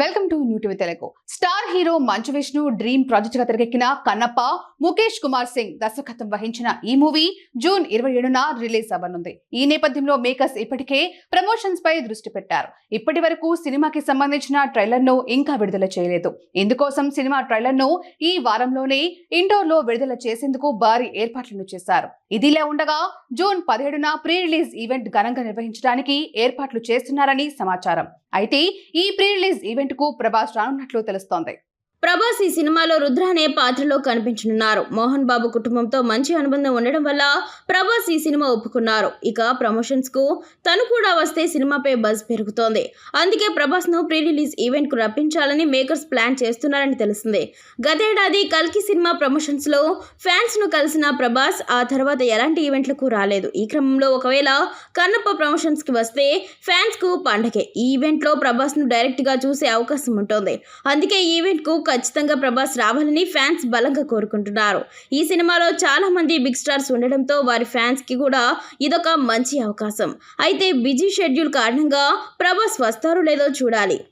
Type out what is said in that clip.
Welcome to new TV Telugu. Star hero Manchu Vishnu dream ప్రాజెక్ట్గా తెరకెక్కిన కన్నప్ప ముఖేష్ కుమార్ సింగ్ దర్శకత్వం వహించిన ఈ మూవీ జూన్ ఇరవై ఏడున రిలీజ్ అవ్వనుంది. ఈ నేపథ్యంలో మేకర్స్ ఇప్పటికే ప్రమోషన్స్ పై దృష్టి పెట్టారు. ఇప్పటి వరకు సినిమాకి సంబంధించిన ట్రైలర్ను ఇంకా విడుదల చేయలేదు. ఇందుకోసం సినిమా ట్రైలర్ను ఈ వారంలోనే ఇండోర్లో విడుదల చేసేందుకు భారీ ఏర్పాట్లను చేశారు. ఇదిలా ఉండగా జూన్ పదిహేడున ప్రీ రిలీజ్ ఈవెంట్ ఘనంగా నిర్వహించడానికి ఏర్పాట్లు చేస్తున్నారని సమాచారం. అయితే ఈ ప్రీ రిలీజ్ ఈవెంట్ కు ప్రభాస్ రానున్నట్లు తెలుస్తోంది. ప్రభాస్ ఈ సినిమాలో రుద్ర అనే పాత్రలో కనిపించనున్నారు. మోహన్ బాబు కుటుంబంతో మంచి అనుబంధం ఉండడం వల్ల ప్రభాస్ ఈ సినిమా ఒప్పుకున్నారు. ఇక ప్రమోషన్స్కు తను కూడా వస్తే సినిమాపై బజ్ పెరుగుతోంది. అందుకే ప్రభాస్ను ప్రీ రిలీజ్ ఈవెంట్కు రప్పించాలని మేకర్స్ ప్లాన్ చేస్తున్నారని తెలిసింది. గతేడాది కల్కి సినిమా ప్రమోషన్స్లో ఫ్యాన్స్ను కలిసిన ప్రభాస్ ఆ తర్వాత ఎలాంటి ఈవెంట్లకు రాలేదు. ఈ క్రమంలో ఒకవేళ కన్నప్ప ప్రమోషన్స్కి వస్తే ఫ్యాన్స్కు పండగే. ఈ ఈవెంట్లో ప్రభాస్ను డైరెక్ట్గా చూసే అవకాశం ఉంటుంది. అందుకే ఈవెంట్కు ఈవెంట్కు ఖచ్చితంగా ప్రభాస్ రావాలని ఫ్యాన్స్ బలంగా కోరుకుంటున్నారు. ఈ సినిమాలో చాలా మంది బిగ్ స్టార్స్ ఉండడంతో వారి ఫ్యాన్స్కి కూడా ఇదొక మంచి అవకాశం. అయితే బిజీ షెడ్యూల్ కారణంగా ప్రభాస్ వస్తారో లేదో చూడాలి.